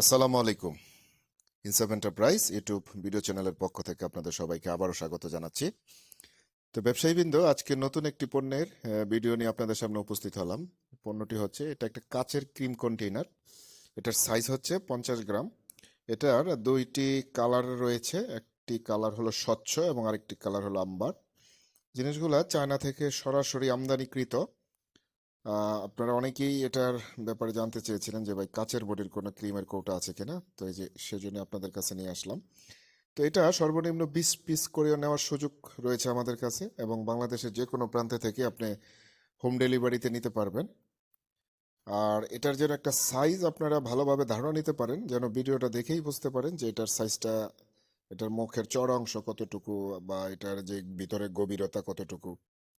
আসসালামু আলাইকুম। ইনসাফ এন্টারপ্রাইজ ইউটিউব ভিডিও চ্যানেলের পক্ষ থেকে আপনাদের সবাইকে আবারও স্বাগত জানাচ্ছি। তো ব্যবসায়ীবৃন্দ, আজকে নতুন একটি পণ্যের ভিডিও নিয়ে আপনাদের সামনে উপস্থিত হলাম। পণ্যটি হচ্ছে, এটা একটা কাচের ক্রিম কন্টেইনার। এটার সাইজ হচ্ছে পঞ্চাশ গ্রাম। এটার দুইটি কালার রয়েছে। একটি কালার হলো স্বচ্ছ এবং আরেকটি কালার হলো আম্বার। জিনিসগুলা চায়না থেকে সরাসরি আমদানিকৃত। আপনারা অনেকেই এটার ব্যাপারে জানতে চেয়েছিলেন যে, ভাই, কাচের বডির কোনো ক্রিমের কৌটা আছে কিনা? তো এই যে, সেজন্য আপনাদের কাছে নিয়ে আসলাম। তো এটা সর্বনিম্ন বিশ পিস করে নেওয়ার সুযোগ রয়েছে আমাদের কাছে এবং বাংলাদেশের যে কোনো প্রান্তে থেকে আপনি হোম ডেলিভারিতে নিতে পারবেন। আর এটার যেন একটা সাইজ আপনারা ভালোভাবে ধারণা নিতে পারেন, যেন ভিডিওটা দেখেই বুঝতে পারেন যে, এটার সাইজটা, এটার মুখের চড়া অংশ কতটুকু বা এটার যে ভিতরে গভীরতা কতটুকু।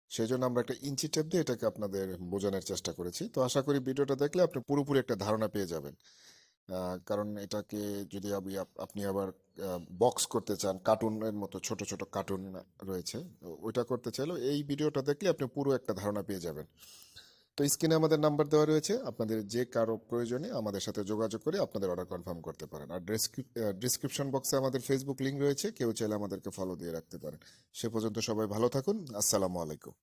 সেই জন্য আমরা একটা ইঞ্চি টেপ দিয়ে এটাকে আপনাদের বোঝানোর চেষ্টা করেছি। তো আশা করি ভিডিওটা দেখলে আপনি পুরোপুরি একটা ধারণা পেয়ে যাবেন। কারণ এটাকে যদি আপনি আপ- আপনি আবার বক্স করতে চান, কার্টুনের মতো ছোট ছোট কার্টুন রয়েছে, ওইটা করতে চাইলেও এই ভিডিওটা দেখলে আপনি পুরো একটা ধারণা পেয়ে যাবেন। তো স্ক্রিনে আমাদের নাম্বার দেওয়া রয়েছে। আপনাদের যে কারও প্রয়োজনে আমাদের সাথে যোগাযোগ করে আপনাদের অর্ডার কনফার্ম করতে পারেন। আর ডিসক্রিপশন বক্সে আমাদের ফেসবুক লিঙ্ক রয়েছে। কেউ চাইলে আমাদেরকে ফলো দিয়ে রাখতে পারেন। সে পর্যন্ত সবাই ভালো থাকুন। আসসালামু আলাইকুম।